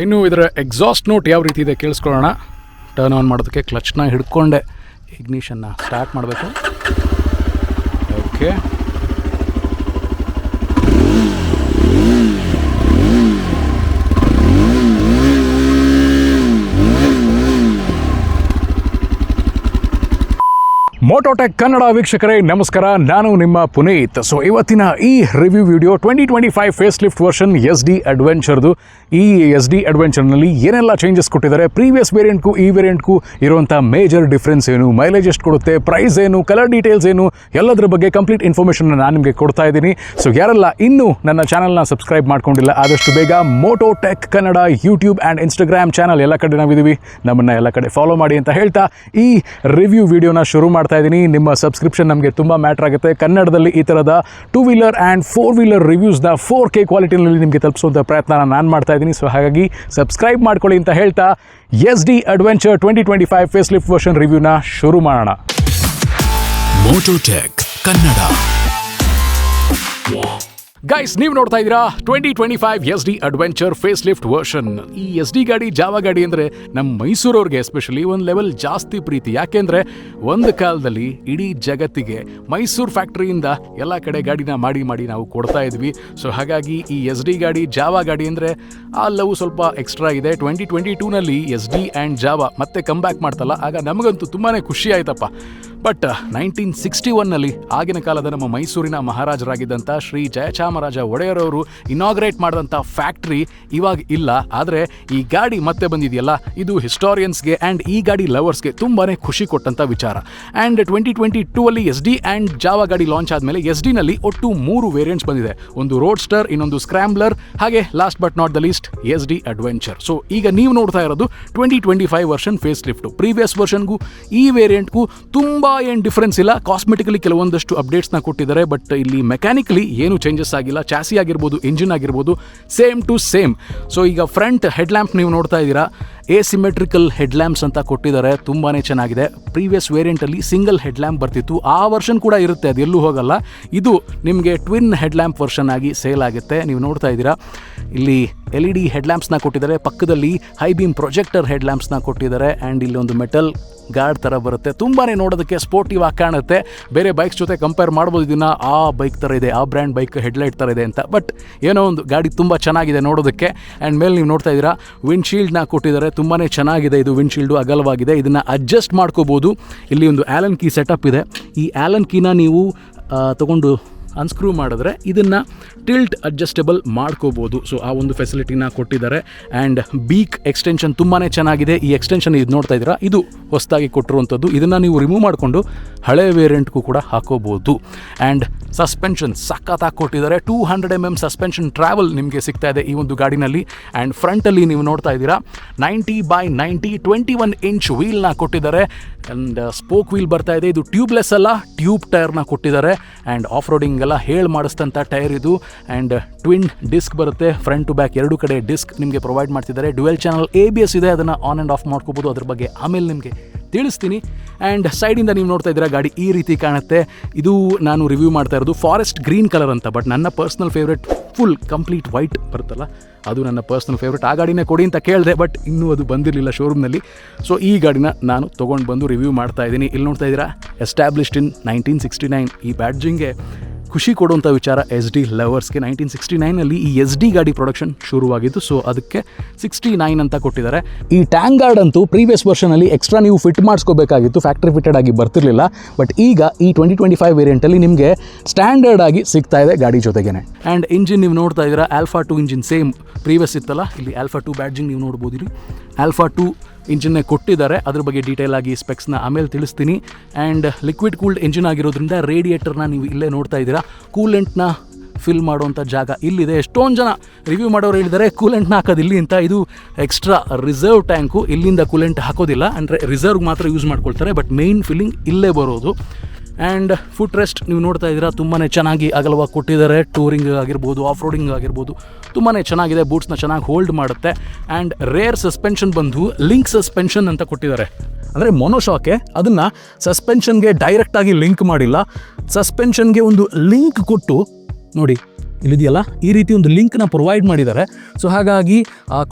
ಇನ್ನು ಇದರ exhaust note ಯಾವ ರೀತಿ ಇದೆ ಕೇಳಿಸ್ಕೊಳ್ಳೋಣ. ಟರ್ನ್ ಆನ್ ಮಾಡೋದಕ್ಕೆ ಕ್ಲಚ್ನ ಹಿಡ್ಕೊಂಡೆ. ಇಗ್ನಿಷನ್ನ ಸ್ಟಾರ್ಟ್ ಮಾಡಬೇಕು. ಓಕೆ ಮೋಟೋಟೆಕ್ ಕನ್ನಡ ವೀಕ್ಷಕರೇ, ನಮಸ್ಕಾರ. ನಾನು ನಿಮ್ಮ ಪುನೀತ್. ಸೊ ಇವತ್ತಿನ ಈ review video twenty twenty five facelift version Yezdi ಅಡ್ವೆಂಚರ್ದು ಈ ಎಸ್ ಡಿ ಅಡ್ವೆಂಚರ್ನಲ್ಲಿ ಏನೆಲ್ಲ ಚೇಂಜಸ್ ಕೊಟ್ಟಿದ್ದಾರೆ ಪ್ರೀವಿಯಸ್ ವೇರಿಯಂಟ್ಗೂ ಈ ವೇರಿಯಂಟ್ಗೂ ಇರುವಂಥ ಮೇಜರ್ ಡಿಫ್ರೆನ್ಸ್ ಏನು ಮೈಲೇಜ್ ಎಷ್ಟು ಕೊಡುತ್ತೆ ಪ್ರೈಸ್ ಏನು ಕಲರ್ ಡೀಟೇಲ್ಸ್ ಏನು, ಎಲ್ಲದರ ಬಗ್ಗೆ ಕಂಪ್ಲೀಟ್ ಇನ್ಫಾರ್ಮೇಷನ್ ನಾನು ನಿಮಗೆ ಕೊಡ್ತಾ ಇದ್ದೀನಿ. ಸೊ ಯಾರೆಲ್ಲ ಇನ್ನೂ ನನ್ನ ಚಾನಲ್ನ ಸಬ್ಸ್ಕ್ರೈಬ್ ಮಾಡ್ಕೊಂಡಿಲ್ಲ, ಆದಷ್ಟು ಬೇಗ Mototech Kannada YouTube and Instagram channel ಎಲ್ಲ ಕಡೆ ನಾವಿದ್ದೀವಿ. ನಮ್ಮನ್ನು ಎಲ್ಲ ಕಡೆ ಫಾಲೋ ಮಾಡಿ ಅಂತ ಹೇಳ್ತಾ ಈ ರಿವ್ಯೂ ವಿಡಿಯೋನ ಶುರು ಮಾಡ್ತಾ ಇದ್ದೀನಿ. ನಿಮ್ಮ ಸಬ್ಸ್ಕ್ರಿಪ್ಷನ್ ನಮಗೆ ತುಂಬ ಮ್ಯಾಟ್ರ್ ಆಗುತ್ತೆ. ಕನ್ನಡದಲ್ಲಿ ಈ ಥರದ two wheeler and four wheeler ರಿವ್ಯೂಸ್ನ four K ಕ್ವಾಲಿಟಿನಲ್ಲಿ ನಿಮಗೆ ತಲುಪಿಸುವಂಥ ಪ್ರಯತ್ನ ನಾನು ಮಾಡ್ತಾ ಇದ್ದೀನಿ. ಸೊ ಹಾಗಾಗಿ ಸಬ್ಸ್ಕ್ರೈಬ್ ಮಾಡ್ಕೊಳ್ಳಿ ಅಂತ ಹೇಳ್ತಾ Yezdi adventure twenty twenty five facelift version ರಿವ್ಯೂನ ಶುರು ಮಾಡೋಣ. ಮೋಟೋಟೆಕ್ ಕನ್ನಡ ಗೈಸ್ ನೀವು ನೋಡ್ತಾ ಇದ್ದೀರಾ twenty twenty five Yezdi adventure facelift version ಈ ಎಸ್ ಡಿ ಗಾಡಿ ಜಾವ ಗಾಡಿ ಅಂದರೆ ನಮ್ಮ ಮೈಸೂರವ್ರಿಗೆ ಎಸ್ಪೆಷಲಿ ಒಂದು ಲೆವೆಲ್ ಜಾಸ್ತಿ ಪ್ರೀತಿ. ಯಾಕೆಂದರೆ ಒಂದು ಕಾಲದಲ್ಲಿ ಇಡೀ ಜಗತ್ತಿಗೆ ಮೈಸೂರು ಫ್ಯಾಕ್ಟ್ರಿಯಿಂದ ಎಲ್ಲ ಕಡೆ ಗಾಡಿನ ಮಾಡಿ ಮಾಡಿ ನಾವು ಕೊಡ್ತಾ ಇದ್ವಿ. ಸೊ ಹಾಗಾಗಿ ಈ ಎಸ್ ಡಿ ಗಾಡಿ ಜಾವ ಗಾಡಿ ಅಂದರೆ ಆ ಲವ್ ಸ್ವಲ್ಪ ಎಕ್ಸ್ಟ್ರಾ ಇದೆ. ಟ್ವೆಂಟಿ ಟ್ವೆಂಟಿ ಟೂನಲ್ಲಿ ಎಸ್ ಡಿ ಆ್ಯಂಡ್ ಜಾವ ಮತ್ತೆ ಕಮ್ ಬ್ಯಾಕ್ ಮಾಡ್ತಲ್ಲ. ಆಗ ನಮಗಂತೂ ತುಂಬಾ ಖುಷಿ ಆಯ್ತಪ್ಪ. ಬಟ್ ನೈನ್ಟೀನ್ ಸಿಕ್ಸ್ಟಿ ಒನ್ನಲ್ಲಿ ಆಗಿನ ಕಾಲದ ನಮ್ಮ ಮೈಸೂರಿನ ಮಹಾರಾಜರಾಗಿದ್ದಂಥ ಶ್ರೀ ಜಯಚಾಮರಾಜ ಒಡೆಯರವರು ಇನಾಗ್ರೇಟ್ ಮಾಡಿದಂಥ ಫ್ಯಾಕ್ಟ್ರಿ ಇವಾಗ ಇಲ್ಲ. ಆದರೆ ಈ ಗಾಡಿ ಮತ್ತೆ ಬಂದಿದೆಯಲ್ಲ, ಇದು ಹಿಸ್ಟೋರಿಯನ್ಸ್ಗೆ ಆ್ಯಂಡ್ ಈ ಗಾಡಿ ಲವರ್ಸ್ಗೆ ತುಂಬಾ ಖುಷಿ ಕೊಟ್ಟಂಥ ವಿಚಾರ. ಆ್ಯಂಡ್ ಟ್ವೆಂಟಿ ಟ್ವೆಂಟಿ ಟೂ ಅಲ್ಲಿ ಎಸ್ ಡಿ ಆ್ಯಂಡ್ ಜಾವ ಗಾಡಿ ಲಾಂಚ್ ಆದಮೇಲೆ ಎಸ್ ಡಿನಲ್ಲಿ ಒಟ್ಟು ಮೂರು ವೇರಿಯಂಟ್ಸ್ ಬಂದಿದೆ. ಒಂದು ರೋಡ್ ಸ್ಟರ್ ಇನ್ನೊಂದು ಸ್ಕ್ರಾಂಬ್ಲರ್ ಹಾಗೆ last but not the least Yezdi adventure so ಈಗ ನೀವು ನೋಡ್ತಾ ಇರೋದು twenty twenty five version facelift previous ವರ್ಷನ್ಗೂ ಈ ವೇರಿಯಂಟ್ಗೂ ತುಂಬ ಏನು ಡಿಫ್ರೆನ್ಸ್ ಇಲ್ಲ. ಕಾಸ್ಮೆಟಿಕಲಿ ಕೆಲವೊಂದಷ್ಟು ಅಪ್ಡೇಟ್ಸ್ನ ಕೊಟ್ಟಿದ್ದಾರೆ ಬಟ್ ಇಲ್ಲಿ ಮೆಕ್ಯಾನಿಕಲಿ ಏನು ಚೇಂಜಸ್ ಆಗಿಲ್ಲ. ಚಾಸಿ ಆಗಿರ್ಬೋದು ಇಂಜಿನ್ ಆಗಿರ್ಬೋದು ಸೇಮ್ ಟು ಸೇಮ್ ಸೊ ಈಗ ಫ್ರಂಟ್ ಹೆಡ್ ಲ್ಯಾಂಪ್ ನೀವು ನೋಡ್ತಾ ಇದ್ದೀರಾ. ಎಸಿಮೆಟ್ರಿಕಲ್ ಹೆಡ್ಲ್ಯಾಂಪ್ಸ್ ಅಂತ ಕೊಟ್ಟಿದ್ದಾರೆ, ತುಂಬಾನೇ ಚೆನ್ನಾಗಿದೆ. ಪ್ರೀವಿಯಸ್ ವೇರಿಯಂಟಲ್ಲಿ ಸಿಂಗಲ್ ಹೆಡ್ಲ್ಯಾಂಪ್ ಬರ್ತಿತ್ತು. ಆ ವರ್ಷನ್ ಕೂಡ ಇರುತ್ತೆ, ಅದು ಎಲ್ಲೂ ಹೋಗಲ್ಲ. ಇದು ನಿಮಗೆ ಟ್ವಿನ್ ಹೆಡ್ಲ್ಯಾಂಪ್ ವರ್ಷನ್ ಆಗಿ ಸೇಲ್ ಆಗುತ್ತೆ. ನೀವು ನೋಡ್ತಾ ಇದ್ದೀರಾ? ಇಲ್ಲಿ ಎಲ್ ಇ ಡಿ ಹೆಡ್ ಲ್ಯಾಂಪ್ಸ್ನ ಕೊಟ್ಟಿದ್ದಾರೆ. ಪಕ್ಕದಲ್ಲಿ ಹೈ ಬೀಮ್ ಪ್ರೊಜೆಕ್ಟರ್ ಹೆಡ್ಲ್ಯಾಂಪ್ಸ್ನ ಕೊಟ್ಟಿದ್ದಾರೆ. ಆ್ಯಂಡ್ ಇಲ್ಲಿ ಒಂದು ಮೆಟಲ್ ಗಾರ್ಡ್ ಥರ ಬರುತ್ತೆ. ತುಂಬಾ ನೋಡೋದಕ್ಕೆ ಸ್ಪೋರ್ಟಿವ್ ಆಗಿ ಕಾಣುತ್ತೆ. ಬೇರೆ ಬೈಕ್ಸ್ ಜೊತೆ ಕಂಪೇರ್ ಮಾಡ್ಬೋದು ಇದನ್ನು. ಆ ಬೈಕ್ ಥರ ಇದೆ, ಆ ಬ್ರ್ಯಾಂಡ್ ಬೈಕ್ ಹೆಡ್ಲೈಟ್ ಥರ ಇದೆ ಅಂತ. ಬಟ್ ಏನೋ ಒಂದು ಗಾಡಿ ತುಂಬ ಚೆನ್ನಾಗಿದೆ ನೋಡೋದಕ್ಕೆ. ಆ್ಯಂಡ್ ಮೇಲೆ ನೀವು ನೋಡ್ತಾ ಇದ್ದೀರಾ ವಿಂಡ್ಶೀಲ್ಡ್ನ ಕೊಟ್ಟಿದ್ದಾರೆ. ತುಂಬಾ ಚೆನ್ನಾಗಿದೆ. ಇದು ವಿಂಡ್ಶೀಲ್ಡು ಅಗಲವಾಗಿದೆ. ಇದನ್ನು ಅಡ್ಜಸ್ಟ್ ಮಾಡ್ಕೋಬೋದು. ಇಲ್ಲಿ ಒಂದು ಆ್ಯಲನ್ ಕೀ ಸೆಟಪ್ ಇದೆ. ಈ ಆ್ಯಲನ್ ಕೀನ ನೀವು ತಗೊಂಡು ಅನ್ಸ್ಕ್ರೂ ಮಾಡಿದ್ರೆ ಇದನ್ನು ಟಿಲ್ಟ್ ಅಡ್ಜಸ್ಟಬಲ್ ಮಾಡ್ಕೋಬೋದು. ಸೊ ಆ ಒಂದು ಫೆಸಿಲಿಟಿನ ಕೊಟ್ಟಿದ್ದಾರೆ. ಆ್ಯಂಡ್ ಬೀಕ್ ಎಕ್ಸ್ಟೆನ್ಷನ್ ತುಂಬಾ ಚೆನ್ನಾಗಿದೆ. ಈ ಎಕ್ಸ್ಟೆನ್ಷನ್ ಇದು ನೋಡ್ತಾ ಇದ್ದೀರಾ? ಇದು ಹೊಸದಾಗಿ ಕೊಟ್ಟಿರುವಂಥದ್ದು. ಇದನ್ನು ನೀವು ರಿಮೂವ್ ಮಾಡಿಕೊಂಡು ಹಳೆ ವೇರಿಯಂಟ್ಗೂ ಕೂಡ ಹಾಕೋಬೋದು. ಆ್ಯಂಡ್ ಸಸ್ಪೆನ್ಷನ್ ಸಖತ್ತಾಗಿ ಕೊಟ್ಟಿದ್ದಾರೆ. Two hundred M M suspension travel ನಿಮಗೆ ಸಿಗ್ತಾ ಇದೆ ಈ ಒಂದು ಗಾಡಿನಲ್ಲಿ. ಆ್ಯಂಡ್ ಫ್ರಂಟಲ್ಲಿ ನೀವು ನೋಡ್ತಾ ಇದ್ದೀರಾ? Ninety by ninety twenty one inch ವೀಲ್ನ ಕೊಟ್ಟಿದ್ದಾರೆ. ಆ್ಯಂಡ್ ಸ್ಪೋಕ್ ವೀಲ್ ಬರ್ತಾ ಇದೆ. ಇದು ಟ್ಯೂಬ್ಲೆಸ್ ಅಲ್ಲ ಟ್ಯೂಬ್ ಟೈರ್ನ ಕೊಟ್ಟಿದ್ದಾರೆ. ಆ್ಯಂಡ್ ಆಫ್ ರೋಡಿಂಗ್ ಎಲ್ಲ ಹೇಳಿ ಮಾಡಿಸ್ತಂಥ ಟೈರ್ ಇದು. ಆ್ಯಂಡ್ ಟ್ವಿನ್ ಡಿಸ್ಕ್ ಬರುತ್ತೆ. ಫ್ರಂಟ್ ಟು ಬ್ಯಾಕ್ ಎರಡು ಕಡೆ ಡಿಸ್ಕ್ ನಿಮಗೆ ಪ್ರೊವೈಡ್ ಮಾಡ್ತಿದ್ದಾರೆ. Dual channel A B S ಇದೆ. ಅದನ್ನು ಆನ್ ಆ್ಯಂಡ್ ಆಫ್ ಮಾಡ್ಕೋಬೋದು. ಅದ್ರ ಬಗ್ಗೆ ಆಮೇಲೆ ನಿಮಗೆ ತಿಳಿಸ್ತೀನಿ. ಆ್ಯಂಡ್ ಸೈಡಿಂದ ನೀವು ನೋಡ್ತಾ ಇದ್ದೀರಾ ಗಾಡಿ ಈ ರೀತಿ ಕಾಣುತ್ತೆ. ಇದು ನಾನು ರಿವ್ಯೂ ಮಾಡ್ತಾ ಇರೋದು ಫಾರೆಸ್ಟ್ ಗ್ರೀನ್ ಕಲರ್ ಅಂತ. ಬಟ್ ನನ್ನ personal favourite full complete white ಬರುತ್ತಲ್ಲ, ಅದು ನನ್ನ ಪರ್ಸ್ನಲ್ ಫೇವ್ರೆಟ್ ಆ ಗಾಡಿನೇ ಕೊಡಿ ಅಂತ ಕೇಳಿದೆ ಬಟ್ ಇನ್ನೂ ಅದು ಬಂದಿರಲಿಲ್ಲ ಶೋರೂಮ್ನಲ್ಲಿ ಸೊ ಈ ಗಾಡಿನ ನಾನು ತೊಗೊಂಡು ಬಂದು ರಿವ್ಯೂ ಮಾಡ್ತಾ ಇದ್ದೀನಿ. ಇಲ್ಲಿ ನೋಡ್ತಾ ಇದ್ದೀರಾ? Established in nineteen sixty nine ಈ ಬ್ಯಾಡ್ಜಿಂಗ್ಗೆ ಖುಷಿ ಕೊಡುವಂಥ ವಿಚಾರ ಎಸ್ ಡಿ ಲವರ್ಸ್ಗೆ. ನೈನ್ಟೀನ್ ಸಿಕ್ಸ್ಟಿ ನೈನಲ್ಲಿ ಈ ಎಸ್ ಡಿ ಗಾಡಿ ಪ್ರೊಡಕ್ಷನ್ ಶುರುವಾಗಿದ್ದು ಸೊ ಅದಕ್ಕೆ ಸಿಕ್ಸ್ಟಿ ನೈನ್ ಅಂತ ಕೊಟ್ಟಿದ್ದಾರೆ. ಈ ಟ್ಯಾಂಕ್ ಗಾರ್ಡ್ ಅಂತೂ ಪ್ರೀವಿಯಸ್ ವರ್ಷನಲ್ಲಿ ಎಕ್ಸ್ಟ್ರಾ ನೀವು ಫಿಟ್ ಮಾಡಿಸ್ಕೋಬೇಕಾಗಿತ್ತು ಫ್ಯಾಕ್ಟ್ರಿ ಫಿಟೆಡ್ ಆಗಿ ಬರ್ತಿರಲಿಲ್ಲ. ಬಟ್ ಈಗ ಈ ಟ್ವೆಂಟಿ ಟ್ವೆಂಟಿ ಫೈವ್ ವೇರಿಯಂಟಲ್ಲಿ ನಿಮಗೆ ಸ್ಟ್ಯಾಂಡರ್ಡ್ ಆಗಿ ಸಿಗ್ತಾ ಇದೆ ಗಾಡಿ ಜೊತೆಗೇನೆ. ಆ್ಯಂಡ್ ಇಂಜಿನ್ ನೀವು ನೋಡ್ತಾ ಇದ್ದೀರಾ alpha two engine same previous ಇತ್ತಲ್ಲ, ಇಲ್ಲಿ ಆಲ್ಫಾ ಟು ಬ್ಯಾಡ್ಜಿಂಗ್ ನೀವು ನೋಡ್ಬೋದು ಇಲ್ಲಿ. ಆಲ್ಫಾ ಟು ಇಂಜಿನ್ನೇ ಕೊಟ್ಟಿದ್ದಾರೆ. ಅದ್ರ ಬಗ್ಗೆ ಡೀಟೇಲ್ ಆಗಿ ಸ್ಪೆಕ್ಸ್ನ ಆಮೇಲೆ ತಿಳಿಸ್ತೀನಿ. ಆ್ಯಂಡ್ ಲಿಕ್ವಿಡ್ ಕೂಲ್ಡ್ ಇಂಜಿನ್ ಆಗಿರೋದ್ರಿಂದ ರೇಡಿಯೇಟರ್ನ ನೀವು ಇಲ್ಲೇ ನೋಡ್ತಾ ಇದ್ದೀರಾ. ಕೂಲೆಂಟ್ನ ಫಿಲ್ ಮಾಡುವಂಥ ಜಾಗ ಇಲ್ಲಿದೆ. ಎಷ್ಟೊಂದು ಜನ ರಿವ್ಯೂ ಮಾಡೋರು ಹೇಳಿದ್ದಾರೆ ಕೂಲೆಂಟ್ನ ಹಾಕೋದು ಇಲ್ಲಿ ಅಂತ. ಇದು ಎಕ್ಸ್ಟ್ರಾ ರಿಸರ್ವ್ ಟ್ಯಾಂಕು ಇಲ್ಲಿಂದ ಕೂಲೆಂಟ್ ಹಾಕೋದಿಲ್ಲ. ಅಂದರೆ ರಿಸರ್ವ್ ಮಾತ್ರ ಯೂಸ್ ಮಾಡ್ಕೊಳ್ತಾರೆ ಬಟ್ ಮೇಯ್ನ್ ಫಿಲ್ಲಿಂಗ್ ಇಲ್ಲೇ ಬರೋದು. ಆ್ಯಂಡ್ ಫುಟ್ ರೆಸ್ಟ್ ನೀವು ನೋಡ್ತಾ ಇದ್ದೀರಾ ತುಂಬಾ ಚೆನ್ನಾಗಿ ಅಗಲವಾಗಿ ಕೊಟ್ಟಿದ್ದಾರೆ. ಟೂರಿಂಗ್ ಆಗಿರ್ಬೋದು ಆಫ್ ರೋಡಿಂಗ್ ಆಗಿರ್ಬೋದು ತುಂಬಾ ಚೆನ್ನಾಗಿದೆ. ಬೂಟ್ಸ್ನ ಚೆನ್ನಾಗಿ ಹೋಲ್ಡ್ ಮಾಡುತ್ತೆ. ಆ್ಯಂಡ್ ರೇರ್ ಸಸ್ಪೆನ್ಷನ್ ಬಂದು ಲಿಂಕ್ ಸಸ್ಪೆನ್ಷನ್ ಅಂತ ಕೊಟ್ಟಿದ್ದಾರೆ. ಅಂದರೆ ಮೊನೋಶಾಕೆ ಅದನ್ನು ಸಸ್ಪೆನ್ಷನ್ಗೆ ಡೈರೆಕ್ಟಾಗಿ ಲಿಂಕ್ ಮಾಡಿಲ್ಲ. ಸಸ್ಪೆನ್ಷನ್ಗೆ ಒಂದು ಲಿಂಕ್ ಕೊಟ್ಟು, ನೋಡಿ, ಇಲ್ಲಿದೆಯಲ್ಲ? ಈ ರೀತಿ ಒಂದು ಲಿಂಕ್ನ ಪ್ರೊವೈಡ್ ಮಾಡಿದ್ದಾರೆ. ಸೊ ಹಾಗಾಗಿ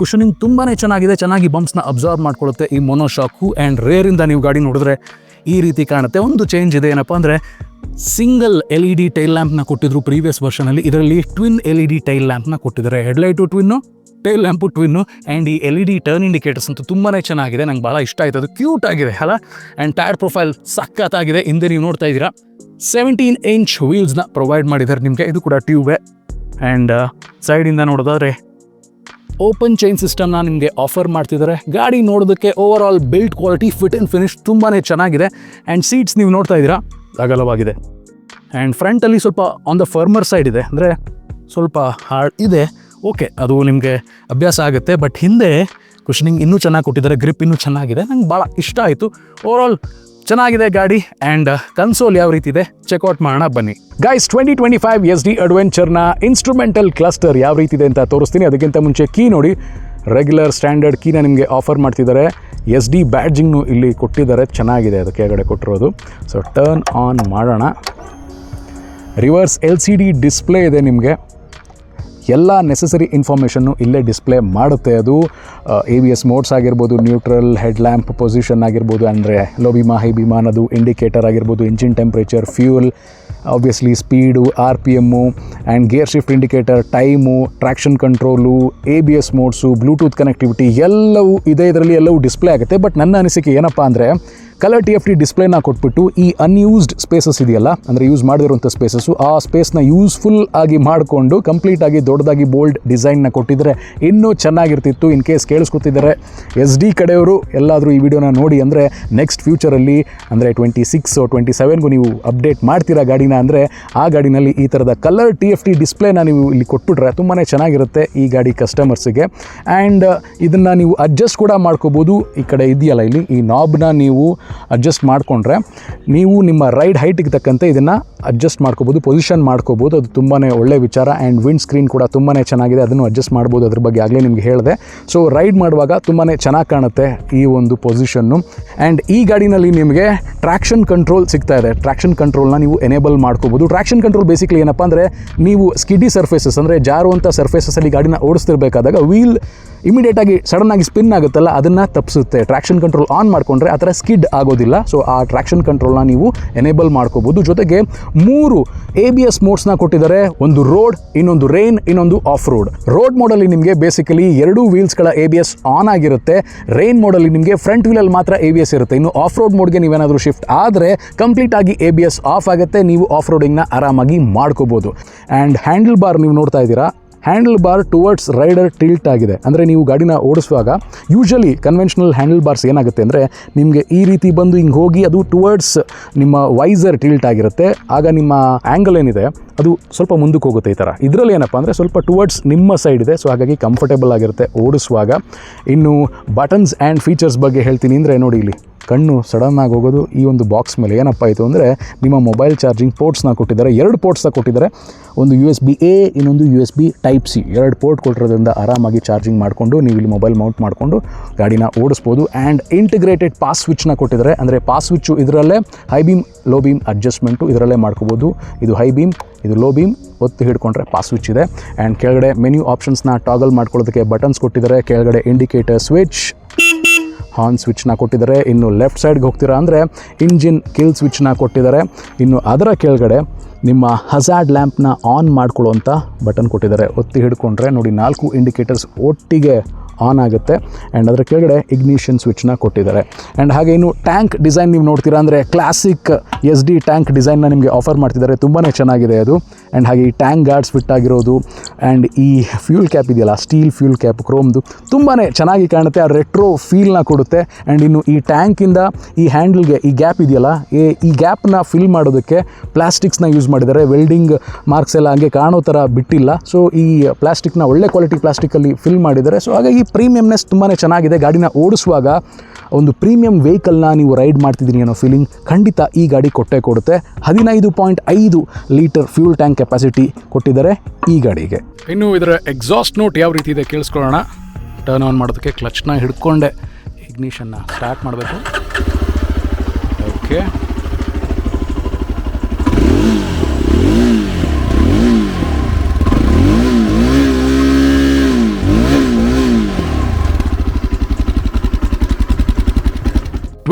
ಕುಷನಿಂಗ್ ತುಂಬಾ ಚೆನ್ನಾಗಿದೆ. ಚೆನ್ನಾಗಿ ಬಂಪ್ಸ್ನ ಅಬ್ಸರ್ವ್ ಮಾಡ್ಕೊಳ್ಳುತ್ತೆ ಈ ಮೊನೋಶಾಕು ಆ್ಯಂಡ್ ರೇರಿಂದ ನೀವು ಗಾಡಿ ನೋಡಿದ್ರೆ ಈ ರೀತಿ ಕಾಣುತ್ತೆ. ಒಂದು ಚೇಂಜ್ ಇದೆ ಏನಪ್ಪ ಅಂದರೆ single L E D tail ಲ್ಯಾಂಪ್ನ ಕೊಟ್ಟಿದ್ರು ಪ್ರೀವಿಯಸ್ ವರ್ಷನಲ್ಲಿ ಇದರಲ್ಲಿ twin L E D tail ಲ್ಯಾಂಪ್ನ ಕೊಟ್ಟಿದ್ದಾರೆ. Headlight twin tail lamp twin and ಈ L E D turn indicators ಅಂತೂ ತುಂಬಾ ಚೆನ್ನಾಗಿದೆ. ನಂಗೆ ಭಾಳ ಇಷ್ಟ ಆಯ್ತು. ಅದು ಕ್ಯೂಟ್ ಆಗಿದೆ, ಅಲ್ಲ? ಆ್ಯಂಡ್ ಟೈರ್ ಪ್ರೊಫೈಲ್ ಸಖತ್ತಾಗಿದೆ ಹಿಂದೆ ನೀವು ನೋಡ್ತಾ ಇದ್ದೀರಾ? ಸೆವೆಂಟೀನ್ ಇಂಚ್ ವೀಲ್ಸ್ನ ಪ್ರೊವೈಡ್ ಮಾಡಿದ್ದಾರೆ ನಿಮಗೆ. ಇದು ಕೂಡ ಟ್ಯೂಬೇ ಆ್ಯಂಡ್ ಸೈಡಿಂದ ನೋಡೋದಾದ್ರೆ ಓಪನ್ ಚೈನ್ ಸಿಸ್ಟಮ್ನ ನಿಮಗೆ ಆಫರ್ ಮಾಡ್ತಿದ್ದಾರೆ. ಗಾಡಿ ನೋಡೋದಕ್ಕೆ overall build quality fit and finish ತುಂಬಾ ಚೆನ್ನಾಗಿದೆ. ಆ್ಯಂಡ್ ಸೀಟ್ಸ್ ನೀವು ನೋಡ್ತಾ ಇದ್ದೀರಾ? ಅಗಲವಾಗಿದೆ. ಆ್ಯಂಡ್ ಫ್ರಂಟಲ್ಲಿ ಸ್ವಲ್ಪ ಆನ್ ದ ಫರ್ಮರ್ ಸೈಡ್ ಇದೆ. ಅಂದರೆ ಸ್ವಲ್ಪ ಹಾರ್ಡ್ ಇದೆ. ಓಕೆ ಅದು ನಿಮಗೆ ಅಭ್ಯಾಸ ಆಗುತ್ತೆ. ಬಟ್ ಹಿಂದೆ ಕುಷನಿಂಗ್ ಇನ್ನೂ ಚೆನ್ನಾಗಿ ಕೊಟ್ಟಿದ್ದಾರೆ. ಗ್ರಿಪ್ ಇನ್ನೂ ಚೆನ್ನಾಗಿದೆ. ನಂಗೆ ಭಾಳ ಇಷ್ಟ ಆಯಿತು. ಓವರ್ ಆಲ್ ಚೆನ್ನಾಗಿದೆ ಗಾಡಿ ಆ್ಯಂಡ್ ಕನ್ಸೋಲ್ ಯಾವ ರೀತಿ ಇದೆ ಚೆಕ್ಔಟ್ ಮಾಡೋಣ, ಬನ್ನಿ. Guys twenty twenty five Yezdi ಅಡ್ವೆಂಚರ್ನ instrumental cluster ಯಾವ ರೀತಿ ಇದೆ ಅಂತ ತೋರಿಸ್ತೀನಿ. ಅದಕ್ಕಿಂತ ಮುಂಚೆ ಕೀ ನೋಡಿ ರೆಗ್ಯುಲರ್ ಸ್ಟ್ಯಾಂಡರ್ಡ್ ಕೀನ ನಿಮಗೆ ಆಫರ್ ಮಾಡ್ತಿದ್ದಾರೆ. ಎಸ್ ಡಿ ಬ್ಯಾಡ್ಜಿಂಗ್ನು ಇಲ್ಲಿ ಕೊಟ್ಟಿದ್ದಾರೆ, ಚೆನ್ನಾಗಿದೆ ಅದು ಕೆಳಗಡೆ ಕೊಟ್ಟಿರೋದು. ಸೊ ಟರ್ನ್ ಆನ್ ಮಾಡೋಣ. Reverse L C D display ಇದೆ ನಿಮಗೆ. ಎಲ್ಲ ನೆಸಸರಿ ಇನ್ಫಾರ್ಮೇಷನ್ನು ಇಲ್ಲೇ ಡಿಸ್ಪ್ಲೇ ಮಾಡುತ್ತೆ ಅದು. ಎ ವಿ ಎಸ್ ಮೋಡ್ಸ್ ಆಗಿರ್ಬೋದು ನ್ಯೂಟ್ರಲ್ ಹೆಡ್ ಲ್ಯಾಂಪ್ ಪೊಸಿಷನ್ ಆಗಿರ್ಬೋದು, ಅಂದರೆ ಲೋ ಬಿಮಾ ಹೈ ಬಿಮಾ ಅನ್ನೋದು ಇಂಡಿಕೇಟರ್ ಆಗಿರ್ಬೋದು engine temperature fuel obviously speed R P M and gear shift indicator time traction control A B S modes Bluetooth connectivity ಎಲ್ಲವೂ, ಇದೆ ಇದರಲ್ಲಿ ಎಲ್ಲವೂ ಡಿಸ್ಪ್ಲೇ ಆಗುತ್ತೆ. ಬಟ್ ನನ್ನ ಅನಿಸಿಕೆ ಏನಪ್ಪ ಅಂದರೆ ಕಲರ್ ಟಿ ಎಫ್ ಟಿ ಡಿಸ್ಪ್ಲೇನ ಕೊಟ್ಬಿಟ್ಟು ಈ ಅನ್ಯೂಸ್ಡ್ ಸ್ಪೇಸಸ್ ಇದೆಯಲ್ಲ, ಅಂದರೆ ಯೂಸ್ ಮಾಡದಿರುವಂಥ ಸ್ಪೇಸಸ್ಸು ಆ ಸ್ಪೇಸ್ನ ಯೂಸ್ಫುಲ್ ಆಗಿ ಮಾಡಿಕೊಂಡು ಕಂಪ್ಲೀಟಾಗಿ ದೊಡ್ಡದಾಗಿ ಬೋಲ್ಡ್ ಡಿಸೈನ್ನ ಕೊಟ್ಟಿದ್ರೆ ಇನ್ನೂ ಚೆನ್ನಾಗಿರ್ತಿತ್ತು. ಇನ್ ಕೇಸ್ ಕೇಳಿಸ್ಕೊತಿದ್ದಾರೆ ಎಸ್ ಡಿ ಕಡೆಯವರು ಎಲ್ಲಾದರೂ ಈ ವಿಡಿಯೋನ ನೋಡಿ ಅಂದರೆ ನೆಕ್ಸ್ಟ್ ಫ್ಯೂಚರಲ್ಲಿ ಅಂದರೆ ಟ್ವೆಂಟಿ ಸಿಕ್ಸ್ ಟ್ವೆಂಟಿ ಸೆವೆನ್ಗೂ ನೀವು ಅಪ್ಡೇಟ್ ಮಾಡ್ತೀರಾ ಗಾಡಿನ ಅಂದರೆ ಆ ಗಾಡಿನಲ್ಲಿ ಈ ಥರದ ಕಲರ್ ಟಿ ಎಫ್ ಟಿ ಡಿಸ್ಪ್ಲೇನ ನೀವು ಇಲ್ಲಿ ಕೊಟ್ಬಿಟ್ರೆ ತುಂಬಾ ಚೆನ್ನಾಗಿರುತ್ತೆ ಈ ಗಾಡಿ ಕಸ್ಟಮರ್ಸಿಗೆ ಆ್ಯಂಡ್ ಇದನ್ನು ನೀವು ಅಡ್ಜಸ್ಟ್ ಕೂಡ ಮಾಡ್ಕೋಬೋದು. ಈ ಕಡೆ ಇದೆಯಲ್ಲ ಇಲ್ಲಿ, ಈ ನಾಬ್ನ ನೀವು ಅಡ್ಜಸ್ಟ್ ಮಾಡಿಕೊಂಡ್ರೆ ನೀವು ನಿಮ್ಮ ರೈಡ್ ಹೈಟಿಗೆ ತಕ್ಕಂತೆ ಇದನ್ನು ಅಡ್ಜಸ್ಟ್ ಮಾಡ್ಕೋಬೋದು ಪೊಸಿಷನ್ ಮಾಡ್ಕೋಬೋದು. ಅದು ತುಂಬಾ ಒಳ್ಳೆ ವಿಚಾರ ಆ್ಯಂಡ್ ವಿಂಡ್ ಸ್ಕ್ರೀನ್ ಕೂಡ ತುಂಬಾ ಚೆನ್ನಾಗಿದೆ. ಅದನ್ನು ಅಡ್ಜಸ್ಟ್ ಮಾಡ್ಬೋದು ಅದ್ರ ಬಗ್ಗೆ ಆಗಲೇ ನಿಮ್ಗೆ ಹೇಳಿದೆ. ಸೊ ರೈಡ್ ಮಾಡುವಾಗ ತುಂಬಾ ಚೆನ್ನಾಗಿ ಕಾಣುತ್ತೆ ಈ ಒಂದು ಪೊಸಿಷನ್ನು ಆ್ಯಂಡ್ ಈ ಗಾಡಿನಲ್ಲಿ ನಿಮಗೆ ಟ್ರ್ಯಾಕ್ಷನ್ ಕಂಟ್ರೋಲ್ ಸಿಗ್ತಾ ಇದೆ. ಟ್ರ್ಯಾಕ್ಷನ್ ಕಂಟ್ರೋಲ್ನ ನೀವು ಎನೇಬಲ್ ಮಾಡ್ಕೋಬೋದು. ಟ್ರ್ಯಾಕ್ಷನ್ ಕಂಟ್ರೋಲ್ ಬೇಸಿಕಲಿ ಏನಪ್ಪ ಅಂದರೆ ನೀವು ಸ್ಕಿಡಿ ಸರ್ಫೇಸಸ್ ಅಂದರೆ ಜಾರುವಂಥ ಸರ್ಫೇಸಸಲ್ಲಿ ಗಾಡಿನ ಓಡಿಸ್ತಿರ್ಬೇಕಾದಾಗ ವೀಲ್ ಇಮಿಡಿಯೇಟಾಗಿ ಸಡನ್ನಾಗಿ ಸ್ಪಿನ್ ಆಗುತ್ತಲ್ಲ, ಅದನ್ನು ತಪ್ಪಿಸುತ್ತೆ. ಟ್ರ್ಯಾಕ್ಷನ್ ಕಂಟ್ರೋಲ್ ಆನ್ ಮಾಡಿಕೊಂಡ್ರೆ ಆ ಥರ ಸ್ಕಿಡ್ ಆಗೋದಿಲ್ಲ. ಸೊ ಆ ಟ್ರ್ಯಾಕ್ಷನ್ ಕಂಟ್ರೋಲ್ನ ನೀವು ಎನೇಬಲ್ ಮಾಡ್ಕೋಬೋದು. ಜೊತೆಗೆ ಮೂರು ಎ ಬಿ ಎಸ್ ಮೋಡ್ಸ್ನ ಕೊಟ್ಟಿದ್ದಾರೆ. ಒಂದು ರೋಡ್ ಇನ್ನೊಂದು ರೈನ್ ಇನ್ನೊಂದು ಆಫ್ ರೋಡ್ ರೋಡ್ ಮೋಡಲ್ಲಿ ನಿಮಗೆ ಬೇಸಿಕಲಿ ಎರಡೂ ವೀಲ್ಸ್ಗಳ ಎ ಬಿ ಎಸ್ ಆನ್ ಆಗಿರುತ್ತೆ. ರೈನ್ ಮೋಡಲ್ಲಿ ನಿಮಗೆ ಫ್ರಂಟ್ ವೀಲಲ್ಲಿ ಮಾತ್ರ ಎ ಬಿ ಎಸ್ ಇರುತ್ತೆ. ಇನ್ನು ಆಫ್ ರೋಡ್ ಮೋಡ್ಗೆ ನೀವೇನಾದರೂ ಶಿಫ್ಟ್ ಆದರೆ ಕಂಪ್ಲೀಟ್ ಆಗಿ ಎ ಬಿ ಎಸ್ ಆಫ್ ಆಗುತ್ತೆ. ನೀವು ಆಫ್ ರೋಡಿಂಗ್ನ ಆರಾಮಾಗಿ ಮಾಡ್ಕೋಬೋದು. ಆ್ಯಂಡ್ ಹ್ಯಾಂಡಲ್ ಬಾರ್ ನೀವು ನೋಡ್ತಾ ಇದ್ದೀರಾ? Handle bar towards rider tilt ಆಗಿದೆ. ಅಂದರೆ ನೀವು ಗಾಡಿನ ಓಡಿಸುವಾಗ ಯೂಶಲಿ ಕನ್ವೆನ್ಷನಲ್ ಹ್ಯಾಂಡಲ್ ಬಾರ್ಸ್ ಏನಾಗುತ್ತೆ ಅಂದರೆ, ನಿಮಗೆ ಈ ರೀತಿ ಬಂದು ಹಿಂಗೆ ಹೋಗಿ ಅದು ಟುವರ್ಡ್ಸ್ ನಿಮ್ಮ ವೈಸರ್ ಟಿಲ್ಟ್ ಆಗಿರುತ್ತೆ. ಆಗ ನಿಮ್ಮ ಆ್ಯಂಗಲ್ ಏನಿದೆ ಅದು ಸ್ವಲ್ಪ ಮುಂದಕ್ಕೆ ಹೋಗುತ್ತೆ ಈ ಥರ. ಇದರಲ್ಲಿ ಏನಪ್ಪ ಅಂದರೆ ಸ್ವಲ್ಪ ಟುವರ್ಡ್ಸ್ ನಿಮ್ಮ ಸೈಡ್ ಇದೆ ಸೊ ಹಾಗಾಗಿ ಕಂಫರ್ಟೇಬಲ್ ಆಗಿರುತ್ತೆ ಓಡಿಸುವಾಗ. ಇನ್ನು ಬಟನ್ಸ್ ಆ್ಯಂಡ್ ಫೀಚರ್ಸ್ ಬಗ್ಗೆ ಹೇಳ್ತೀನಿ ಅಂದರೆ ನೋಡಿ ಇಲ್ಲಿ, ಕಣ್ಣು ಸಡನ್ನಾಗಿ ಹೋಗೋದು. ಈ ಒಂದು ಬಾಕ್ಸ್ ಮೇಲೆ ಏನಪ್ಪ ಆಯಿತು ಅಂದರೆ ನಿಮ್ಮ ಮೊಬೈಲ್ ಚಾರ್ಜಿಂಗ್ ಪೋರ್ಟ್ಸ್ನ ಕೊಟ್ಟಿದ್ದಾರೆ. ಎರಡು ಪೋರ್ಟ್ಸ್ನ ಕೊಟ್ಟಿದ್ದಾರೆ. ಒಂದು ಯು ಎಸ್ ಬಿ ಎ ಇನ್ನೊಂದು U S B type C ಎರಡು ಪೋರ್ಟ್ ಕೊಟ್ಟಿರೋದ್ರಿಂದ ಆರಾಮಾಗಿ ಚಾರ್ಜಿಂಗ್ ಮಾಡಿಕೊಂಡು ನೀವು ಇಲ್ಲಿ ಮೊಬೈಲ್ ಮೌಂಟ್ ಮಾಡಿಕೊಂಡು ಗಾಡಿನ ಓಡಿಸ್ಬೋದು. ಆ್ಯಂಡ್ ಇಂಟಿಗ್ರೇಟೆಡ್ ಪಾಸ್ ಸ್ವಿಚ್ನ ಕೊಟ್ಟಿದ್ದಾರೆ. ಅಂದರೆ ಪಾಸ್ ಸ್ವಿಚ್ಚು ಇದರಲ್ಲೇ high beam low beam adjustment ಇದರಲ್ಲೇ ಮಾಡ್ಕೋಬೋದು. ಇದು ಹೈ ಬೀಮ್ ಇದು ಲೋ ಬೀಮ್ ಒತ್ತಿ ಹಿಡ್ಕೊಂಡ್ರೆ ಪಾಸ್ ಸ್ವಿಚ್ ಇದೆ. ಆ್ಯಂಡ್ ಕೆಳಗಡೆ ಮೆನ್ಯೂ ಆಪ್ಷನ್ಸ್ನ ಟಾಗಲ್ ಮಾಡ್ಕೊಳ್ಳೋದಕ್ಕೆ ಬಟನ್ಸ್ ಕೊಟ್ಟಿದ್ದಾರೆ. ಕೆಳಗಡೆ ಇಂಡಿಕೇಟರ್ ಸ್ವಿಚ್ ಹಾರ್ನ್ ಸ್ವಿಚ್ನ ಕೊಟ್ಟಿದ್ದಾರೆ. ಇನ್ನು ಲೆಫ್ಟ್ ಸೈಡ್ಗೆ ಹೋಗ್ತೀರಾ ಅಂದರೆ ಇಂಜಿನ್ ಕಿಲ್ ಸ್ವಿಚ್ನ ಕೊಟ್ಟಿದ್ದಾರೆ. ಇನ್ನು ಅದರ ಕೆಳಗಡೆ ನಿಮ್ಮ ಹಜಾರ್ಡ್ ಲ್ಯಾಂಪ್ನ ಆನ್ ಮಾಡ್ಕೊಳ್ಳುವಂಥ ಬಟನ್ ಕೊಟ್ಟಿದ್ದಾರೆ. ಒತ್ತಿ ಹಿಡ್ಕೊಂಡ್ರೆ ನೋಡಿ ನಾಲ್ಕು ಇಂಡಿಕೇಟರ್ಸ್ ಒಟ್ಟಿಗೆ ಆನ್ ಆಗುತ್ತೆ. ಆ್ಯಂಡ್ ಅದರ ಕೆಳಗಡೆ ಇಗ್ನಿಷನ್ ಸ್ವಿಚ್ನ ಕೊಟ್ಟಿದ್ದಾರೆ. ಆ್ಯಂಡ್ ಹಾಗೆ ಇನ್ನು ಟ್ಯಾಂಕ್ ಡಿಸೈನ್ ನೀವು ನೋಡ್ತೀರಾ ಅಂದರೆ ಕ್ಲಾಸಿಕ್ ಎಸ್ ಡಿ ಟ್ಯಾಂಕ್ ಡಿಸೈನ್ನ ನಿಮಗೆ ಆಫರ್ ಮಾಡ್ತಿದ್ದಾರೆ. ತುಂಬಾ ಚೆನ್ನಾಗಿದೆ ಅದು. ಆ್ಯಂಡ್ ಹಾಗೆ ಈ ಟ್ಯಾಂಕ್ ಗಾರ್ಡ್ಸ್ ಫಿಟ್ ಆಗಿರೋದು. ಆ್ಯಂಡ್ ಈ ಫ್ಯೂಲ್ ಕ್ಯಾಪ್ ಇದೆಯಲ್ಲ ಸ್ಟೀಲ್ ಫ್ಯೂಲ್ ಕ್ಯಾಪ್ ಕ್ರೋಮ್ದು ತುಂಬಾ ಚೆನ್ನಾಗಿ ಕಾಣುತ್ತೆ. ಆ ರೆಟ್ರೋ ಫೀಲ್ನ ಕೊಡುತ್ತೆ. ಆ್ಯಂಡ್ ಇನ್ನು ಈ ಟ್ಯಾಂಕಿಂದ ಈ ಹ್ಯಾಂಡಲ್ಗೆ ಈ ಗ್ಯಾಪ್ ಇದೆಯಲ್ಲ ಈ ಈ ಗ್ಯಾಪ್ನ ಫಿಲ್ ಮಾಡೋದಕ್ಕೆ ಪ್ಲಾಸ್ಟಿಕ್ಸ್ನ ಯೂಸ್ ಮಾಡಿದ್ದಾರೆ. ವೆಲ್ಡಿಂಗ್ ಮಾರ್ಕ್ಸ್ ಎಲ್ಲ ಹಂಗೆ ಕಾಣೋ ಥರ ಬಿಟ್ಟಿಲ್ಲ. ಸೊ ಈ ಪ್ಲಾಸ್ಟಿಕ್ನ ಒಳ್ಳೆ ಕ್ವಾಲಿಟಿ ಪ್ಲಾಸ್ಟಿಕಲ್ಲಿ ಫಿಲ್ ಮಾಡಿದ್ದಾರೆ. ಸೊ ಹಾಗಾಗಿ ಪ್ರೀಮಿಯಮ್ನೆಸ್ ತುಂಬಾ ಚೆನ್ನಾಗಿದೆ. ಗಾಡಿನ ಓಡಿಸುವಾಗ ಒಂದು ಪ್ರೀಮಿಯಂ ವೆಹಿಕಲ್ನ ನೀವು ರೈಡ್ ಮಾಡ್ತಿದ್ದೀನಿ ಅನ್ನೋ ಫೀಲಿಂಗ್ ಖಂಡಿತ ಈ ಗಾಡಿ ಕೊಟ್ಟೆ ಕೊಡುತ್ತೆ. ಹದಿನೈದು ಪಾಯಿಂಟ್ ಐದು ಲೀಟರ್ ಫ್ಯೂಲ್ ಟ್ಯಾಂಕ್ ಕೆಪಾಸಿಟಿ ಕೊಟ್ಟಿದ್ದಾರೆ ಈ ಗಾಡಿಗೆ. ಇನ್ನು ಇದರ ಎಕ್ಸಾಸ್ಟ್ ನೋಟ್ ಯಾವ ರೀತಿ ಇದೆ ಕೇಳಿಸ್ಕೊಳ್ಳೋಣ. ಟರ್ನ್ ಆನ್ ಮಾಡೋದಕ್ಕೆ ಕ್ಲಚ್ನ ಹಿಡ್ಕೊಂಡೆ. ಇಗ್ನಿಷನ್ನ ಸ್ಟಾರ್ಟ್ ಮಾಡಬೇಕು. Okay.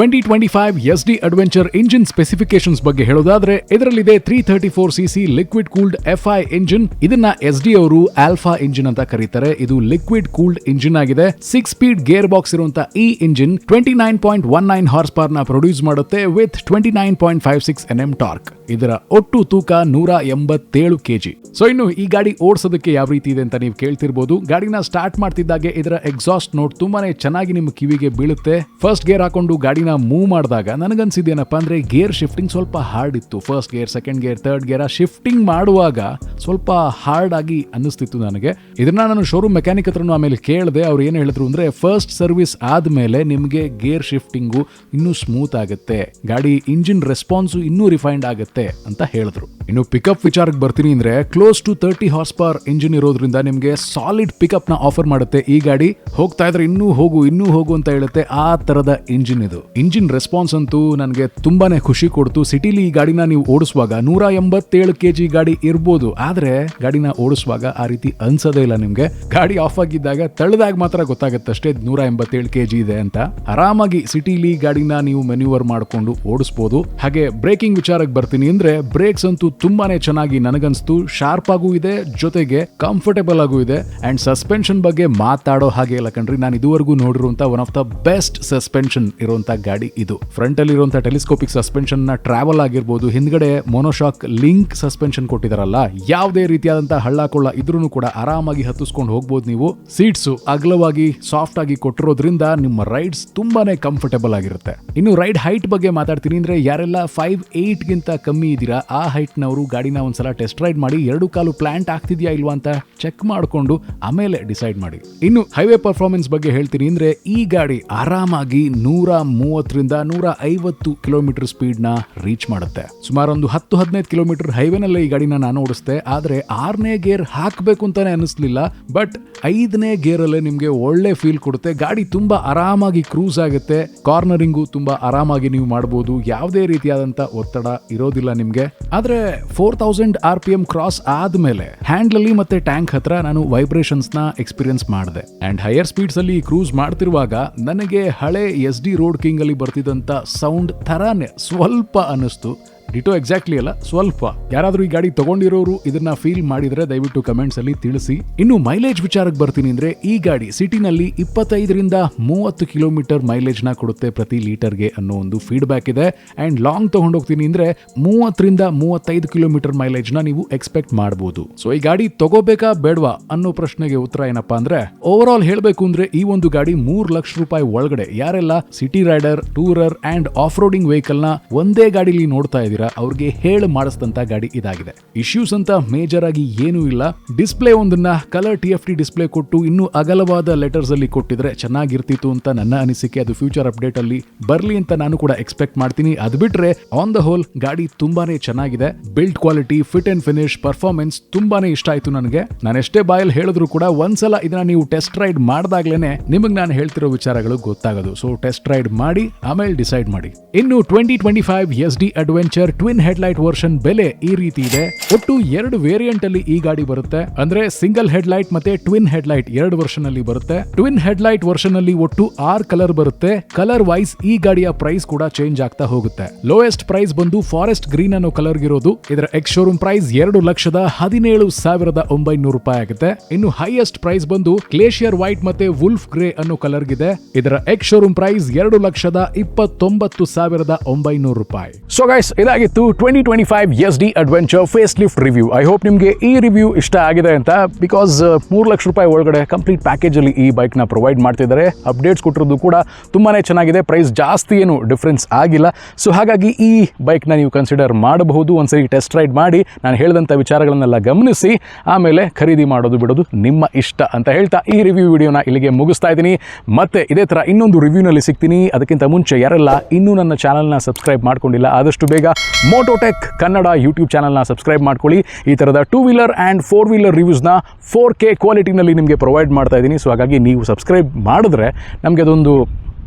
Twenty twenty five Yezdi adventure engine specifications ಬಗ್ಗೆ ಹೇಳೋದಾದ್ರೆ, ಇದರಲ್ಲಿದೆ three thirty four C C liquid cooled F I engine ಇದನ್ನ ಎಸ್ ಡಿ ಅವರು ಆಲ್ಫಾ ಇಂಜಿನ್ ಅಂತ ಕರೀತಾರೆ. ಇದು ಲಿಕ್ವಿಡ್ ಕೂಲ್ಡ್ ಇಂಜಿನ್ ಆಗಿದೆ. ಸಿಕ್ಸ್ ಸ್ಪೀಡ್ ಗೇರ್ ಬಾಕ್ಸ್ ಇರುವಂತ ಈ engine twenty nine point one nine horse ಪವರ್ನ ಪ್ರೊಡ್ಯೂಸ್ ಮಾಡುತ್ತೆ with twenty nine point five six N M torque ಇದರ ಒಟ್ಟು ತೂಕ ನೂರ ಎಂಬತ್ತೇಳು ಕೆಜಿ. ಸೊ ಇನ್ನು ಈ ಗಾಡಿ ಓಡಿಸೋದಕ್ಕೆ ಯಾವ ರೀತಿ ಇದೆ ಅಂತ ನೀವು ಕೇಳ್ತಿರ್ಬೋದು. ಗಾಡಿನ ಸ್ಟಾರ್ಟ್ ಮಾಡ್ತಿದ್ದಾಗೆ ಇದರ ಎಕ್ಸಾಸ್ಟ್ ನೋಟ್ ತುಂಬಾನೇ ಚೆನ್ನಾಗಿ ನಿಮ್ಮ ಕಿವಿಗೆ ಬೀಳುತ್ತೆ. ಫಸ್ಟ್ ಗೇರ್ ಹಾಕೊಂಡು ಗಾಡಿನ ಮೂವ್ ಮಾಡಿದಾಗ ನನಗನ್ಸಿದ್ದೇನಪ್ಪ ಅಂದ್ರೆ ಗೇರ್ ಶಿಫ್ಟಿಂಗ್ ಸ್ವಲ್ಪ ಹಾರ್ಡ್ ಇತ್ತು first gear second gear third gear shifting ಮಾಡುವಾಗ ಸ್ವಲ್ಪ ಹಾರ್ಡ್ ಆಗಿ ಅನ್ನಿಸ್ತಿತ್ತು ನನಗೆ. ಇದನ್ನ ನಾನು ಶೋರೂಮ್ ಮೆಕ್ಯಾನಿಕ್ ಹತ್ರನು ಆಮೇಲೆ ಕೇಳಿದೆ, ಅವ್ರು ಏನು ಹೇಳಿದ್ರು ಅಂದ್ರೆ ಫಸ್ಟ್ ಸರ್ವಿಸ್ ಆದಮೇಲೆ ನಿಮಗೆ ಗೇರ್ ಶಿಫ್ಟಿಂಗು ಇನ್ನೂ ಸ್ಮೂತ್ ಆಗುತ್ತೆ. ಗಾಡಿ ಇಂಜಿನ್ ರೆಸ್ಪಾನ್ಸು ಇನ್ನೂ ರಿಫೈನ್ಡ್ ಆಗುತ್ತೆ ಅಂತ ಹೇಳಿದ್ರು. ಇನ್ನು ಪಿಕಪ್ ವಿಚಾರಕ್ಕೆ ಬರ್ತೀನಿ ಅಂದ್ರೆ close to thirty horsepower engine ಇರೋದ್ರಿಂದ ನಿಮಗೆ ಸಾಲಿಡ್ ಪಿಕಪ್ನ ಆಫರ್ ಮಾಡುತ್ತೆ. ಈ ಗಾಡಿ ಹೋಗ್ತಾ ಇದ್ರೆ ಇನ್ನೂ ಹೋಗು ಇನ್ನೂ ಹೋಗು ಅಂತ ಹೇಳುತ್ತೆ. ಆ ತರದ ಇಂಜಿನ್ ಇದು. ಇಂಜಿನ್ ರೆಸ್ಪಾನ್ಸ್ ಅಂತೂ ನನಗೆ ತುಂಬಾನೇ ಖುಷಿ ಕೊಡ್ತು. ಸಿಟಿಲಿ ಈ ಗಾಡಿನ ನೀವು ಓಡಿಸುವಾಗ ನೂರ ಎಂಬತ್ತೇಳು ಕೆ ಜಿ ಗಾಡಿ ಇರ್ಬೋದು. ಆದ್ರೆ ಗಾಡಿನ ಓಡಿಸುವಾಗ ಆ ರೀತಿ ಅನ್ಸೋದೇ ಇಲ್ಲ ನಿಮಗೆ. ಗಾಡಿ ಆಫ್ ಆಗಿದ್ದಾಗ ತಳ್ಳಿದಾಗ ಮಾತ್ರ ಗೊತ್ತಾಗುತ್ತೆ ಅಷ್ಟೇ, ನೂರ ಎಂಬತ್ತೇಳು ಕೆ ಜಿ ಇದೆ ಅಂತ. ಆರಾಮಾಗಿ ಸಿಟಿಲಿ ಗಾಡಿನ ನೀವು ಮೆನ್ಯೂವರ್ ಮಾಡಿಕೊಂಡು ಓಡಿಸ್ಬೋದು. ಹಾಗೆ ಬ್ರೇಕಿಂಗ್ ವಿಚಾರಕ್ಕೆ ಬರ್ತೀನಿ ಅಂದ್ರೆ ಬ್ರೇಕ್ಸ್ ಅಂತೂ ತುಂಬಾನೇ ಚೆನ್ನಾಗಿ ನನಗನ್ಸ್ತು ಶಾರ್ಪ್ ಆಗೂ ಇದೆ, ಜೊತೆಗೆ ಕಂಫರ್ಟೇಬಲ್ ಆಗೂ ಇದೆ ಅಂಡ್ ಸಸ್ಪೆನ್ಷನ್ ಬಗ್ಗೆ ಮಾತಾಡೋ ಹಾಗೆ ಇಲ್ಲ ಕಣ್ರಿ. ನಾನು ಇದುವರೆಗೂ ನೋಡಿರುವಂತ one of the best suspension ಇರುವಂತ ಗಾಡಿ ಇದು. ಫ್ರಂಟ್ ಅಲ್ಲಿ ಇರುವಂತ ಟೆಲಿಸ್ಕೋಪಿಕ್ ಸಸ್ಪೆನ್ಷನ್ನ ಟ್ರಾವೆಲ್ ಆಗಿರ್ಬೋದು, ಹಿಂದ್ಗಡೆ ಮೊನೋಶಾಕ್ ಲಿಂಕ್ ಸಸ್ಪೆನ್ಷನ್ ಕೊಟ್ಟಿದಾರಲ್ಲ, ಯಾವುದೇ ರೀತಿಯಾದಂತಹ ಹಳ್ಳ ಕೊಳ್ಳ ಇದ್ರೂ ಕೂಡ ಆರಾಮಾಗಿ ಹತ್ತಿಸ್ಕೊಂಡು ಹೋಗ್ಬೋದು ನೀವು. ಸೀಟ್ಸ್ ಅಗಲವಾಗಿ ಸಾಫ್ಟ್ ಆಗಿ ಕೊಟ್ಟಿರೋದ್ರಿಂದ ನಿಮ್ಮ ರೈಡ್ಸ್ ತುಂಬಾನೇ ಕಂಫರ್ಟೇಬಲ್ ಆಗಿರುತ್ತೆ. ಇನ್ನು ರೈಡ್ ಹೈಟ್ ಬಗ್ಗೆ ಮಾತಾಡ್ತೀನಿ ಅಂದ್ರೆ, ಯಾರೆಲ್ಲ ಫೈವ್ ಏಟ್ ಗಿಂತ ಕಮ್ಮಿ ಇದ್ದೀರಾ, ಆ ಹೈಟ್ ನವರು ಗಾಡಿನ ಒಂದ್ಸಲ ಟೆಸ್ಟ್ ರೈಡ್ ಮಾಡಿ ಎರಡು ಕಾಲು ಪ್ಲಾಂಟ್ ಆಗ್ತಿದ್ಯಾ ಇಲ್ವಾ ಅಂತ ಚೆಕ್ ಮಾಡಿಕೊಂಡು ಆಮೇಲೆ ಡಿಸೈಡ್ ಮಾಡಿ. ಇನ್ನು ಹೈವೇ ಪರ್ಫಾರ್ಮೆನ್ಸ್ ಬಗ್ಗೆ ಹೇಳ್ತೀನಿ ಅಂದ್ರೆ ಈ ಗಾಡಿ ಆರಾಮಾಗಿ ನೂರ ಮೂವತ್ತರಿಂದ ನೂರ ಐವತ್ತು ಕಿಲೋಮೀಟರ್ ಸ್ಪೀಡ್ನ ರೀಚ್ ಮಾಡುತ್ತೆ. ಸುಮಾರು ಒಂದು ಹತ್ತು ಹದಿನೈದು ಕಿಲೋಮೀಟರ್ ಹೈವೇನಲ್ಲೇ ಈ ಗಾಡಿನ ನಾನು ಓಡಿಸ್ತೆ ಆದ್ರೆ ಆರನೇ ಗೇರ್ ಹಾಕಬೇಕು ಅಂತಾನೆ ಅನಿಸ್ಲಿಲ್ಲ ಬಟ್ ಐದನೇ ಗೇರ್ ಅಲ್ಲೇ ನಿಮ್ಗೆ ಒಳ್ಳೆ ಫೀಲ್ ಕೊಡುತ್ತೆ. ಗಾಡಿ ತುಂಬಾ ಆರಾಮಾಗಿ ಕ್ರೂಸ್ ಆಗುತ್ತೆ. ಕಾರ್ನರಿಂಗು ತುಂಬಾ ಆರಾಮಾಗಿ ನೀವು ಮಾಡಬಹುದು ಯಾವುದೇ ರೀತಿಯಾದಂತ ಒತ್ತಡ ಇರೋದಿಲ್ಲ ನಿಮಗೆ. ಆದ್ರೆ four thousand R P M cross ಆದ್ಮೇಲೆ ಹ್ಯಾಂಡ್ಲಲ್ಲಿ ಮತ್ತೆ ಟ್ಯಾಂಕ್ ಹತ್ರ ನಾನು ವೈಬ್ರೇಷನ್ಸ್ನ ಎಕ್ಸ್ಪೀರಿಯನ್ಸ್ ಮಾಡಿದೆ. ಅಂಡ್ ಹೈಯರ್ ಸ್ಪೀಡ್ಸ್ ಅಲ್ಲಿ ಕ್ರೂಸ್ ಮಾಡ್ತಿರುವಾಗ ನನಗೆ ಹಳೆ ಎಸ್ ಡಿ ರೋಡ್ ಕಿಂಗ್ ಅಲ್ಲಿ ಬರ್ತಿದ್ದಂತ ಸೌಂಡ್ ತರಾನೇ ಸ್ವಲ್ಪ ಅನ್ನಿಸ್ತು. ಡಿಟೋ ಎಕ್ಸಾಕ್ಟ್ಲಿ ಅಲ್ಲ, ಸ್ವಲ್ಪ. ಯಾರಾದರೂ ಈ ಗಾಡಿ ತಗೊಂಡಿರೋರು ಇದನ್ನ ಫೀಲ್ ಮಾಡಿದ್ರೆ ದಯವಿಟ್ಟು ಕಮೆಂಟ್ಸ್ ಅಲ್ಲಿ ತಿಳಿಸಿ. ಇನ್ನು ಮೈಲೇಜ್ ವಿಚಾರಕ್ಕೆ ಬರ್ತೀನಿ ಅಂದ್ರೆ ಈ ಗಾಡಿ ಸಿಟಿನಲ್ಲಿ ಇಪ್ಪತ್ತೈದರಿಂದ ಮೂವತ್ತು ಕಿಲೋಮೀಟರ್ ಮೈಲೇಜ್ನ ಕೊಡುತ್ತೆ ಪ್ರತಿ ಲೀಟರ್ಗೆ ಅನ್ನೋ ಒಂದು ಫೀಡ್ಬ್ಯಾಕ್ ಇದೆ. ಅಂಡ್ ಲಾಂಗ್ ತಗೊಂಡೋಗ್ತೀನಿ ಅಂದ್ರೆ ಮೂವತ್ತರಿಂದ ಮೂವತ್ತೈದು ಕಿಲೋಮೀಟರ್ ಮೈಲೇಜ್ನ ನೀವು ಎಕ್ಸ್ಪೆಕ್ಟ್ ಮಾಡಬಹುದು ಸೊ ಈ ಗಾಡಿ ತಗೋಬೇಕಾ ಬೇಡವಾ ಅನ್ನೋ ಪ್ರಶ್ನೆಗೆ ಉತ್ತರ ಏನಪ್ಪಾ ಅಂದ್ರೆ ಓವರ್ ಆಲ್ ಹೇಳಬೇಕು ಅಂದ್ರೆ ಈ ಒಂದು ಗಾಡಿ ಮೂರ್ ಲಕ್ಷ ರೂಪಾಯಿ ಒಳಗಡೆ, ಯಾರೆಲ್ಲ city rider tourer and off roading ವೆಹಿಕಲ್ನ ಒಂದೇ ಗಾಡಿಲಿ ನೋಡ್ತಾ ಇದ್ದೀರಾ ಅವ್ರಿಗೆ ಹೇಳಿ ಮಾಡಿಸಿದಂತ ಗಾಡಿ ಇದಾಗಿದೆ. ಇಶ್ಯೂಸ್ ಅಂತ ಮೇಜರ್ ಆಗಿ ಏನೂ ಇಲ್ಲ. ಡಿಸ್ಪ್ಲೇ ಒಂದನ್ನ ಕಲರ್ ಟಿ ಎಫ್ ಡಿಸ್ಪ್ಲೇ ಕೊಟ್ಟು ಇನ್ನೂ ಅಗಲವಾದ ಲೆಟರ್ಸ್ ಅಲ್ಲಿ ಕೊಟ್ಟಿದ್ರೆ ಚೆನ್ನಾಗಿರ್ತಿತ್ತು ಅಂತ ನನ್ನ ಅನಿಸಿಕೆ. ಅದು ಫ್ಯೂಚರ್ ಅಪ್ಡೇಟ್ ಅಲ್ಲಿ ಬರ್ಲಿ ಅಂತ ನಾನು ಕೂಡ ಎಕ್ಸ್ಪೆಕ್ಟ್ ಮಾಡ್ತೀನಿ. ಅದ್ ಬಿಟ್ರೆ ಆನ್ ದ ಹೋಲ್ ಗಾಡಿ ತುಂಬಾನೇ ಚೆನ್ನಾಗಿದೆ. Build quality fit and finish performance ತುಂಬಾನೇ ಇಷ್ಟ ಆಯ್ತು ನನಗೆ. ನಾನು ಎಷ್ಟೇ ಬಾಯಲ್ಲಿ ಹೇಳಿದ್ರು ಕೂಡ ಒಂದ್ಸಲ ಇದನ್ನ ನೀವು ಟೆಸ್ಟ್ ರೈಡ್ ಮಾಡಿದಾಗ್ಲೇನೆ ನಿಮಗೆ ನಾನು ಹೇಳ್ತಿರೋ ವಿಚಾರಗಳು ಗೊತ್ತಾಗೋದು. ಸೊ ಟೆಸ್ಟ್ ರೈಡ್ ಮಾಡಿ, ಆಮೇಲೆ ಡಿಸೈಡ್ ಮಾಡಿ. ಇನ್ನು twenty twenty five Yezdi adventure twin headlight version ಬೆಲೆ ಈ ರೀತಿ ಇದೆ. ಒಟ್ಟು ಎರಡು ವೇರಿಯಂಟ್ ಅಲ್ಲಿ ಈ ಗಾಡಿ ಬರುತ್ತೆ. ಅಂದ್ರೆ ಸಿಂಗಲ್ ಹೆಡ್ಲೈಟ್ ಮತ್ತೆ ಟ್ವಿನ್ ಹೆಡ್ಲೈಟ್ ಎರಡು ವರ್ಷನ್ ಅಲ್ಲಿ ಬರುತ್ತೆ. ಟ್ವಿನ್ ಹೆಡ್ಲೈಟ್ ವರ್ಷನ್ ಅಲ್ಲಿ ಒಟ್ಟು ಆರ್ ಕಲರ್ ಬರುತ್ತೆ. ಕಲರ್ ವೈಸ್ ಈ ಗಾಡಿಯ ಪ್ರೈಸ್ ಕೂಡ ಚೇಂಜ್ ಆಗ್ತಾ ಹೋಗುತ್ತೆ. ಲೋಯೆಸ್ಟ್ ಪ್ರೈಸ್ ಬಂದು ಫಾರೆಸ್ಟ್ ಗ್ರೀನ್ ಅನ್ನೋ ಕಲರ್ ಇರೋದು ಇದರ ಎಕ್ಸ್ ಶೋರೂಮ್ ಪ್ರೈಸ್ ಎರಡು ಲಕ್ಷದ ಹದಿನೇಳು ಸಾವಿರದ ಒಂಬೈನೂರು ರೂಪಾಯಿ ಆಗುತ್ತೆ. ಇನ್ನು ಹೈಯೆಸ್ಟ್ ಪ್ರೈಸ್ ಬಂದು ಗ್ಲೇಷಿಯರ್ ವೈಟ್ ಮತ್ತೆ ವುಲ್ಫ್ ಗ್ರೇ ಅನ್ನೋ ಕಲರ್ ಇದೆ ಇದರ ಎಕ್ಸ್ ಶೋರೂಮ್ ಪ್ರೈಸ್ ಎರಡು ಲಕ್ಷದ ಇಪ್ಪತ್ತೊಂಬತ್ತು ಸಾವಿರದ ಒಂಬೈನೂರು ರೂಪಾಯಿ. ಸೊ ಗೈಸ್ ಇದಾಗಿತ್ತು twenty twenty five Yezdi adventure facelift review I hope ನಿಮಗೆ ಈ ರಿವ್ಯೂ ಇಷ್ಟ ಆಗಿದೆ ಅಂತ ಬಿಕಾಸ್ ಮೂರು ಲಕ್ಷ ರೂಪಾಯಿ ಒಳಗಡೆ ಕಂಪ್ಲೀಟ್ ಪ್ಯಾಕೇಜ್ ಅಲ್ಲಿ ಈ ಬೈಕ್ನ ಪ್ರೊವೈಡ್ ಮಾಡ್ತಿದ್ದಾರೆ. ಅಪ್ಡೇಟ್ಸ್ ಕೊಟ್ಟಿರೋದು ಕೂಡ ತುಂಬಾನೇ ಚೆನ್ನಾಗಿದೆ. ಪ್ರೈಸ್ ಜಾಸ್ತಿ ಏನು ಡಿಫ್ರೆನ್ಸ್ ಆಗಿಲ್ಲ. ಸೊ ಹಾಗಾಗಿ ಈ ಬೈಕ್ನ ನೀವು ಕನ್ಸಿಡರ್ ಮಾಡಬಹುದು. ಒಂದ್ಸರಿ ಟೆಸ್ಟ್ ರೈಡ್ ಮಾಡಿ, ನಾನು ಹೇಳಿದಂಥ ವಿಚಾರಗಳನ್ನೆಲ್ಲ ಗಮನಿಸಿ, ಆಮೇಲೆ ಖರೀದಿ ಮಾಡೋದು ಬಿಡೋದು ನಿಮ್ಮ ಇಷ್ಟ ಅಂತ ಹೇಳ್ತಾ ಈ ರಿವ್ಯೂ ವಿಡಿಯೋನ ಇಲ್ಲಿಗೆ ಮುಗಿಸ್ತಾ ಇದ್ದೀನಿ. ಮತ್ತೆ ಇದೇ ಥರ ಇನ್ನೊಂದು ರಿವ್ಯೂನಲ್ಲಿ ಸಿಗ್ತೀನಿ. ಅದಕ್ಕಿಂತ ಮುಂಚೆ ಯಾರೆಲ್ಲ ಇನ್ನೂ ನನ್ನ ಚಾನಲ್ನ ಸಬ್ಸ್ಕ್ರೈಬ್ ಮಾಡ್ಕೊಂಡಿಲ್ಲ, ಆದಷ್ಟು ಬೇಗ ಮೋಟೋಟೆಕ್ ಕನ್ನಡ ಯೂಟ್ಯೂಬ್ ಚಾನಲ್ನ ಸಬ್ಸ್ಕ್ರೈಬ್ ಮಾಡ್ಕೊಳ್ಳಿ. ಈ ಥರದ two wheeler and four wheeler ರಿವ್ಯೂಸ್ನ four K ಕ್ವಾಲಿಟಿನಲ್ಲಿ ನಿಮಗೆ ಪ್ರೊವೈಡ್ ಮಾಡ್ತಾ ಇದ್ದೀನಿ. ಸೊ ಹಾಗಾಗಿ ನೀವು ಸಬ್ಸ್ಕ್ರೈಬ್ ಮಾಡಿದ್ರೆ ನಮಗೆ ಅದೊಂದು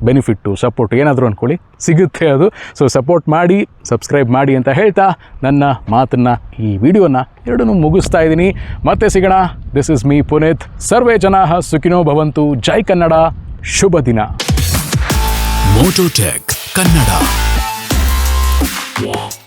ಬೆನಿಫಿಟ್ಟು ಸಪೋರ್ಟ್ ಏನಾದರೂ ಅಂದ್ಕೊಳ್ಳಿ ಸಿಗುತ್ತೆ ಅದು. ಸೊ ಸಪೋರ್ಟ್ ಮಾಡಿ ಸಬ್ಸ್ಕ್ರೈಬ್ ಮಾಡಿ ಅಂತ ಹೇಳ್ತಾ ನನ್ನ ಮಾತನ್ನು ಈ ವಿಡಿಯೋನ ಎರಡನ್ನೂ ಮುಗಿಸ್ತಾ ಇದ್ದೀನಿ. ಮತ್ತೆ ಸಿಗೋಣ. ದಿಸ್ ಇಸ್ ಮೀ ಪುನೀತ್ ಸರ್ವೇ ಜನ ಸುಖಿನೋ ಭವಂತು. ಜೈ ಕನ್ನಡ. ಶುಭ ದಿನ. ಮೋಟೋಟೆಕ್ ಕನ್ನಡ Yeah.